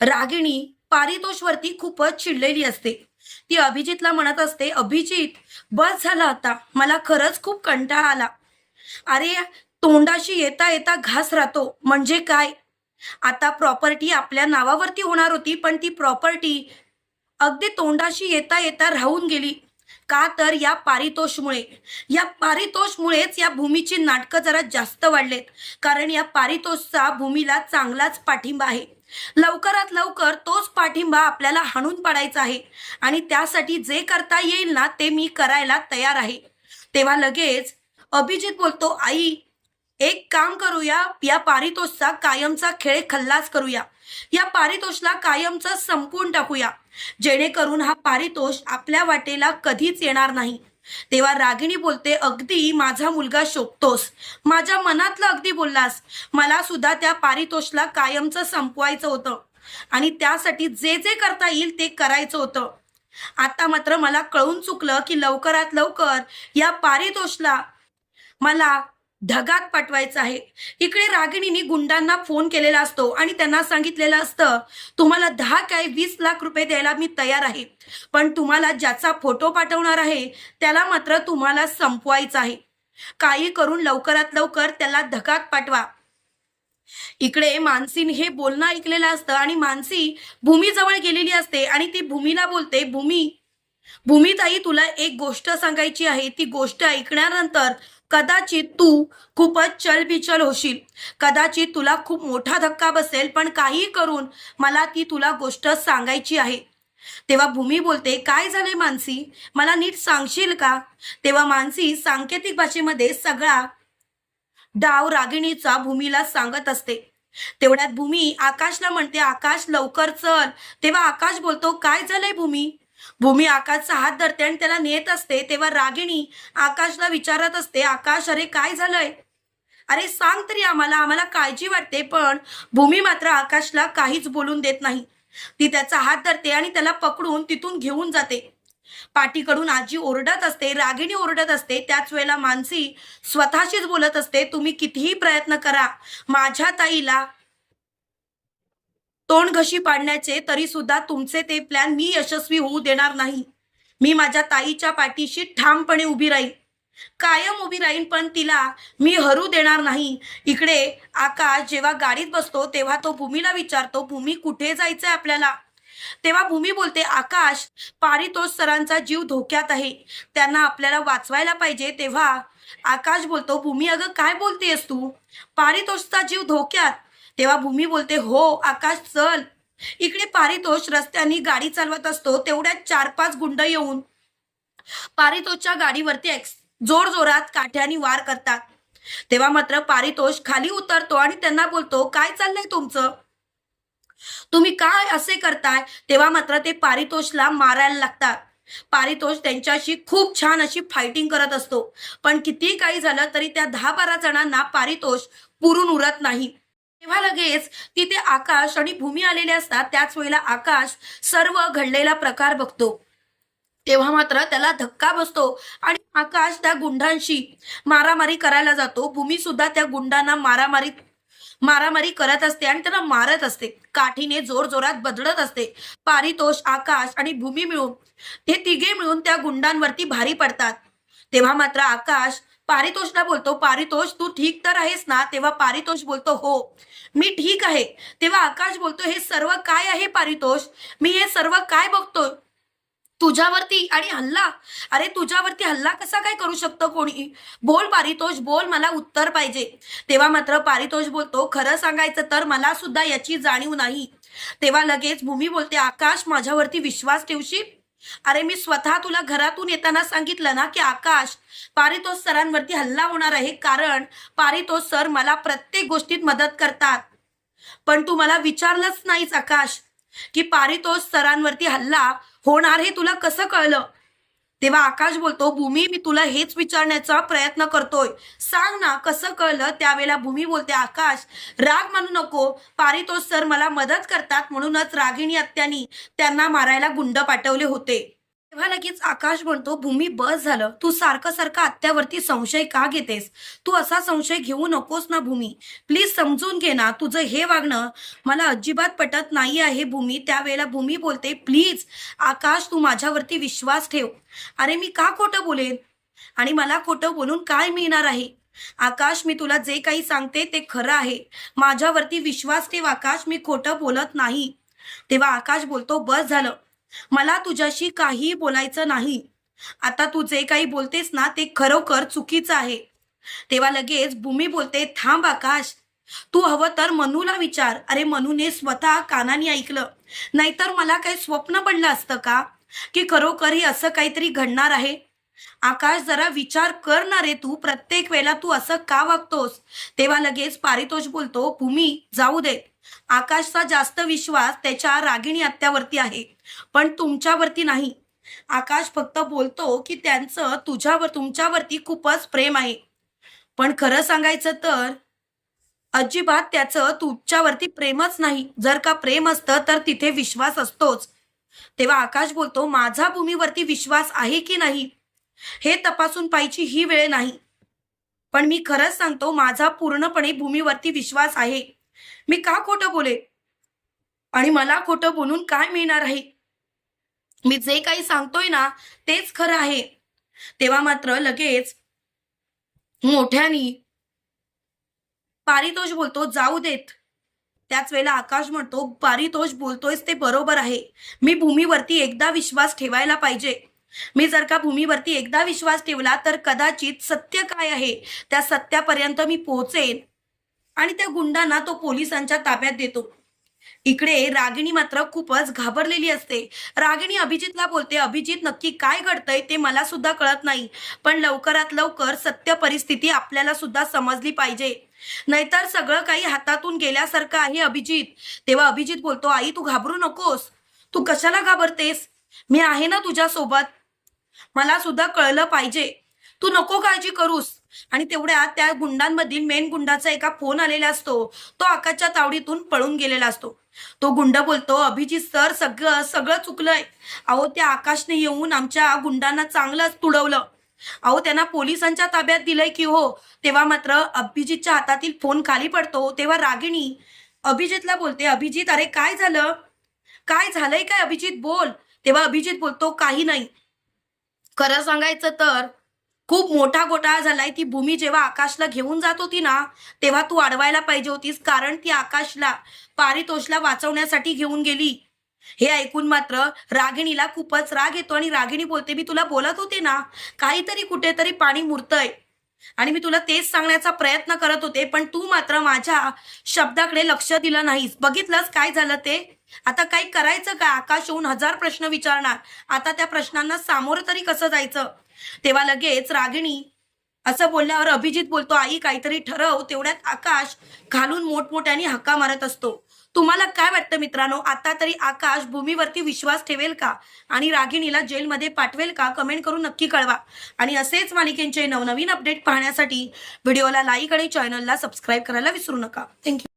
रागिणी पारितोषवरती खूपच चिडलेली असते. ती अभिजितला म्हणत असते अभिजित बस झाला आता. मला खरंच खूप कंटाळा आला. अरे तोंडाशी येता येता घास राहतो. म्हणजे काय? आता प्रॉपर्टी आपल्या नावावरती होणार होती पण ती प्रॉपर्टी अगदी तोंडाशी येता येता राहून गेली. का तर या पारितोषमुळे. या पारितोषमुळेच या भूमीची नाटकं जरा जास्त वाढलेत. कारण या पारितोषचा भूमीला चांगलाच पाठिंबा आहे. लवकरात लवकर तोच पाठिंबा आपल्याला हाणून पाडायचा आहे. आणि त्यासाठी जे करता येईल ना ते मी करायला तयार आहे. तेव्हा लगेच अभिजित बोलतो आई एक काम करूया. या पारितोषचा कायमचा खेळ खल्लास करूया. या पारितोषला कायमचं संपून टाकूया. जेणेकरून हा पारितोष आपल्या वाटेला कधीच येणार नाही. तेव्हा रागिणी बोलते अगदी माझा मुलगा शोभतोस. माझ्या मनातलं अगदी बोललास. मला सुद्धा त्या पारितोषला कायमचं संपवायचं होतं. आणि त्यासाठी जे जे करता येईल ते करायचं होतं. आता मात्र मला कळून चुकलं की लवकरात लवकर या पारितोषला मला ढगात पाठवायचं आहे. इकडे रागिणीने गुंडांना फोन केलेला असतो आणि त्यांना सांगितलेलं असतं तुम्हाला दहा काय वीस लाख रुपये द्यायला मी तयार आहे. पण तुम्हाला ज्याचा फोटो पाठवणार आहे त्याला मात्र तुम्हाला संपवायचं आहे. काही करून लवकरात लवकर त्याला धगात पाठवा. इकडे मानसीने हे बोलणं ऐकलेलं असतं आणि मानसी भूमीजवळ गेलेली असते आणि ती भूमीला बोलते भूमी भूमीताई तुला एक गोष्ट सांगायची आहे. ती गोष्ट ऐकण्यानंतर कदाचित तू खूपच चलबिचल होशील. कदाचित तुला खूप मोठा धक्का बसेल पण काही करून मला ती तुला गोष्ट सांगायची आहे. तेव्हा भूमी बोलते काय झाले मानसी? मला नीट सांगशील का? तेव्हा मानसी सांकेतिक भाषेमध्ये सगळा डाव रागिणीचा भूमीला सांगत असते. तेवढ्यात भूमी आकाशला म्हणते आकाश लवकर चल. तेव्हा आकाश बोलतो काय झालंय भूमी? भूमी आकाशचा हात धरते आणि त्याला नेत असते तेव्हा रागिणी आकाशला विचारत असते आकाश अरे काय झालंय? अरे सांग तरी आम्हाला आम्हाला काळजी वाटते पण भूमी मात्र आकाशला काहीच बोलून देत नाही. ती त्याचा हात धरते आणि त्याला पकडून तिथून घेऊन जाते. पाठीकडून आजी ओरडत असते रागिणी ओरडत असते त्याच वेळेला मानसी स्वतःशीच बोलत असते तुम्ही कितीही प्रयत्न करा माझ्या ताईला तोंड घशी पाडण्याचे तरी सुद्धा तुमचे ते प्लॅन मी यशस्वी होऊ देणार नाही. मी माझ्या ताईच्या पाठीशी ठामपणे उभी राहील कायम उभी राहीन पण तिला मी हरू देणार नाही. इकडे आकाश जेव्हा गाडीत बसतो तेव्हा तो भूमीला विचारतो भूमी कुठे जायचंय आपल्याला? तेव्हा भूमी बोलते आकाश पारितोष सरांचा जीव धोक्यात आहे. त्यांना आपल्याला वाचवायला पाहिजे. तेव्हा आकाश बोलतो भूमी अगं काय बोलतेस तू? पारितोषचा जीव धोक्यात? तेव्हा भूमी बोलते हो आकाश चल. इकडे पारितोष रस्त्याने गाडी चालवत असतो तेवढ्यात चार पाच गुंड येऊन पारितोषच्या गाडीवरती एक्स जोर जोरात काठ्याने वार करतात. तेव्हा मात्र पारितोष खाली उतरतो आणि त्यांना बोलतो काय चाललंय तुमचं? तुम्ही काय असे करताय? तेव्हा मात्र ते पारितोषला मारायला लागतात. पारितोष त्यांच्याशी खूप छान अशी फायटिंग करत असतो. पण कितीही काही झालं तरी त्या दहा बारा जणांना पारितोष पुरून उरत नाही. तेव्हा लगेच तिथे आकाश आणि भूमी आलेले असतात. त्याच वेळेला आकाश सर्व घडलेला प्रकार बघतो. तेव्हा मात्र त्याला धक्का बसतो आणि आकाश त्या गुंडांशी मारामारी करायला जातो. भूमी सुद्धा त्या गुंडांना मारामारी मारामारी करत असते आणि त्यांना मारत असते. काठीने जोर जोरात बदलत असते. पारितोष आकाश आणि भूमी मिळून ते तिघे मिळून त्या गुंडांवरती भारी पडतात. तेव्हा मात्र आकाश पारितोषला बोलतो. पारितोष तू ठीक तर आहेस ना? तेव्हा पारितोष बोलतो हो. मी ठीक आहे. तेव्हा आकाश बोलतो हे सर्व काय आहे पारितोष? मी हे सर्व काय बघतोय तुझ्यावरती आणि हल्ला? अरे तुझ्यावरती हल्ला कसा काय करू शकतो कोणी? बोल पारितोष बोल मला उत्तर पाहिजे. तेव्हा मात्र पारितोष बोलतो खरं सांगायचं तर मला सुद्धा याची जाणीव नाही. तेव्हा लगेच भूमी बोलते आकाश माझ्यावरती विश्वास ठेवशील? अरे मी स्वतः तुला घरातून येताना सांगितलं ना की आकाश पारितोष सरांवरती हल्ला होणार आहे कारण पारितोष सर मला प्रत्येक गोष्टीत मदत करतात. पण तू मला विचारलंच नाहीस आकाश की पारितोष सरांवरती हल्ला होणार हे तुला कसं कळलं? तेव्हा आकाश बोलतो भूमी मी तुला हेच विचारण्याचा प्रयत्न करतोय. सांग ना कसं कळलं? त्यावेळेला भूमी बोलते आकाश राग मानू नको. पारितोष सर मला मदत करतात म्हणूनच रागिणी आत्यानी त्यांना मारायला गुंड पाठवले होते. तेव्हा लगेच आकाश म्हणतो भूमी बस झालं. तू सारखं सारखं आत्यावरती संशय का घेतेस? तू असा संशय घेऊ नकोस ना भूमी. प्लीज समजून घे ना तुझं हे वागणं मला अजिबात पटत नाही आहे भूमी. त्यावेळेला भूमी बोलते प्लीज आकाश तू माझ्यावरती विश्वास ठेव. अरे मी का खोटं बोलेन? आणि मला खोटं बोलून काय मिळणार आहे? आकाश मी तुला जे काही सांगते ते खरं आहे. माझ्यावरती विश्वास ठेव आकाश. मी खोटं बोलत नाही. तेव्हा आकाश बोलतो बस झालं. मला तुझ्याशी काही बोलायचं नाही. आता तू जे काही बोलतेस ना ते खरोखर चुकीचं आहे. तेव्हा लगेच भूमी बोलते थांब आकाश तू हवं तर मनूला विचार. अरे मनूने स्वतः कानाने ऐकलं. नाहीतर मला काही स्वप्न पडलं असतं का? की खरोखर ही असं काहीतरी घडणार आहे? आकाश जरा विचार कर ना रे तू. प्रत्येक वेळेला तू असं का वागतोस? तेव्हा लगेच पारितोष बोलतो भूमी जाऊ दे. आकाशचा जास्त विश्वास त्याच्या रागिणी आत्यावरती आहे. पण तुमच्यावरती नाही. आकाश फक्त बोलतो की त्यांचं तुझ्यावर तुमच्यावरती खूपच प्रेम आहे. पण खरं सांगायचं तर अजिबात त्याचं तुमच्यावरती प्रेमच नाही. जर का प्रेम असतं तर तिथे विश्वास असतोच. तेव्हा आकाश बोलतो माझा भूमीवरती विश्वास आहे की नाही? हे तपासून पाहिजे ही वेळ नाही. पण मी खरंच सांगतो माझा पूर्णपणे भूमीवरती विश्वास आहे. मी का खोटं बोले आणि मला खोटं बोलून काय मिळणार आहे? मी जे काही सांगतोय ना तेच खरं आहे. तेव्हा मात्र लगेच मोठ्यानी पारितोष बोलतो जाऊ देत. त्याच वेळेला आकाश म्हणतो पारितोष बोलतोयस ते बरोबर आहे. मी भूमीवरती एकदा विश्वास ठेवायला पाहिजे. मी जर का भूमीवरती एकदा विश्वास ठेवला तर कदाचित सत्य काय आहे? त्या सत्यापर्यंत मी पोहोचेन. आणि त्या गुंडांना तो पोलिसांच्या ताब्यात देतो. इकडे रागिणी मात्र खूपच घाबरलेली असते. रागिणी अभिजितला बोलते अभिजित नक्की काय घडतंय ते मला सुद्धा कळत नाही. पण लवकरात लवकर सत्य परिस्थिती आपल्याला सुद्धा समजली पाहिजे. नाहीतर सगळं काही हातातून गेल्यासारखं आहे अभिजित. तेव्हा अभिजित बोलतो आई तू घाबरू नकोस. तू कशाला घाबरतेस? मी आहे ना तुझ्या सोबत मला सुद्धा कळलं पाहिजे. तू नको काळजी करूस. आणि तेवढ्या त्या गुंडांमधील मेन गुंडाचा एका फोन आलेला असतो. तो आकाशच्या तावडीतून पळून गेलेला असतो. तो गुंड बोलतो अभिजित सर सगळं सगळं चुकलंय. अहो त्या आकाशने येऊन आमच्या गुंडांना चांगलंच तुडवलं. अहो त्यांना पोलिसांच्या ताब्यात दिलंय की हो. तेव्हा मात्र अभिजितच्या हातातील फोन खाली पडतो. तेव्हा रागिणी अभिजितला बोलते अभिजित अरे काय झालं? काय झालंय काय अभिजित? बोल. तेव्हा अभिजित बोलतो काही नाही. खरं सांगायचं तर खूप मोठा घोटाळा झालाय. ती भूमी जेव्हा आकाशला घेऊन जात होती ना तेव्हा तू अडवायला पाहिजे होतीस. कारण ती आकाशला पारितोषला वाचवण्यासाठी घेऊन गेली. हे ऐकून मात्र रागिणीला खूपच राग येतो आणि रागिणी बोलते मी तुला बोलत होते ना काहीतरी कुठेतरी पाणी मुरतंय. आणि मी तुला तेच सांगण्याचा प्रयत्न करत होते पण तू मात्र माझ्या शब्दाकडे लक्ष दिलं नाहीस. बघितलंस काय झालं ते? आता काही करायचं का? आकाश होऊन हजार प्रश्न विचारणार. आता त्या प्रश्नांना सामोरं तरी कसं जायचं? तेव्हा लगेच रागिणी असं बोलल्यावर अभिजित बोलतो आई काहीतरी ठरव. तेवढ्यात आकाश घालून मोठमोठ्याने हक्का मारत असतो. तुम्हाला काय वाटतं मित्रांनो? आता तरी आकाश भूमीवरती विश्वास ठेवेल का? आणि रागिणीला जेलमध्ये पाठवेल का? कमेंट करून नक्की कळवा. आणि असेच मालिकेंचे नवनवीन अपडेट पाहण्यासाठी व्हिडिओला लाईक आणि चॅनलला सबस्क्राईब करायला विसरू नका. थँक्यू